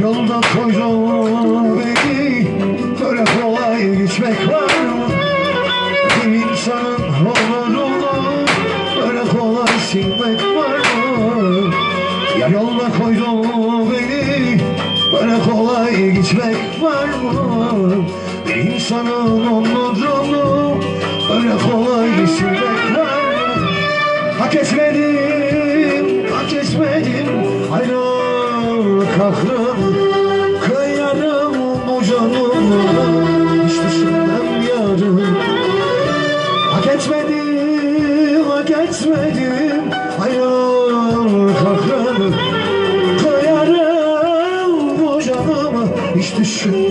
Yolda koydun beni Böyle kolay geçmek var mı? Bir insanın onurunu Böyle kolay silmek var mı? Ya yolda koydun beni Böyle kolay gitmek var mı? Bir insanın onurunu Böyle kolay silmek var mı? Hak etmedim, hak etmedim Ayrılık kahrım Kıyarım bu canımı. Hiç düşünmem yarın Hak etmedim, hak etmedim. Ayrılık kahrım Kıyarım bu canımı. Hiç düşünmem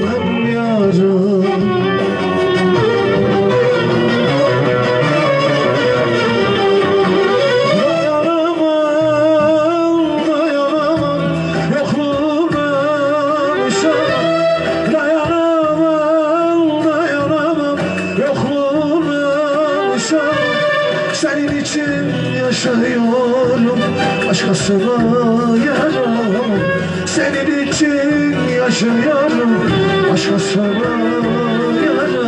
yaşıyorum Başkasına yaramam. Senin için yaşıyorum Başkasına yaramam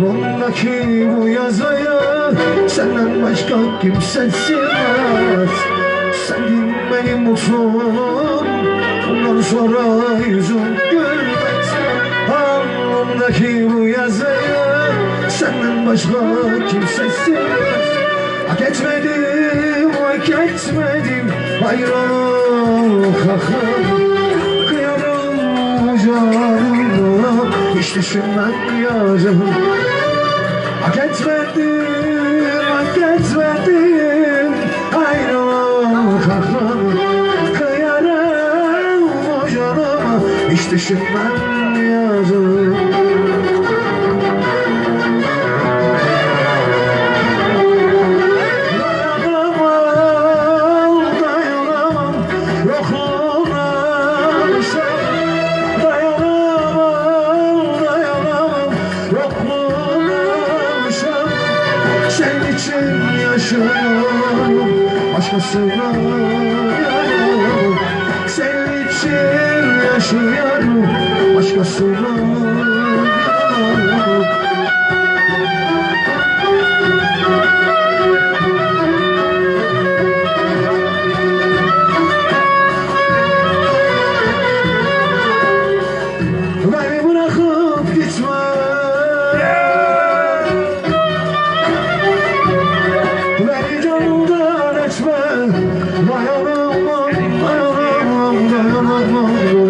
Alnımdaki bu yazıya Senden başka kimse silmez Senin benim mutluluğum Bundan sonra yüzüm gülmez Alnımdaki bu yazıya Senden başka kimse silmez Hak etmedim, hak etmedim Ayrılık hakkım Kıyarım canımı Hiç düşünmem yarım Hak etmedim, hak etmedim. Ayrılık hakkım Kıyarım canımı Hiç düşünmem yaşıyorum. Başkasına Senin için yaşıyorum. Başkasına Oh.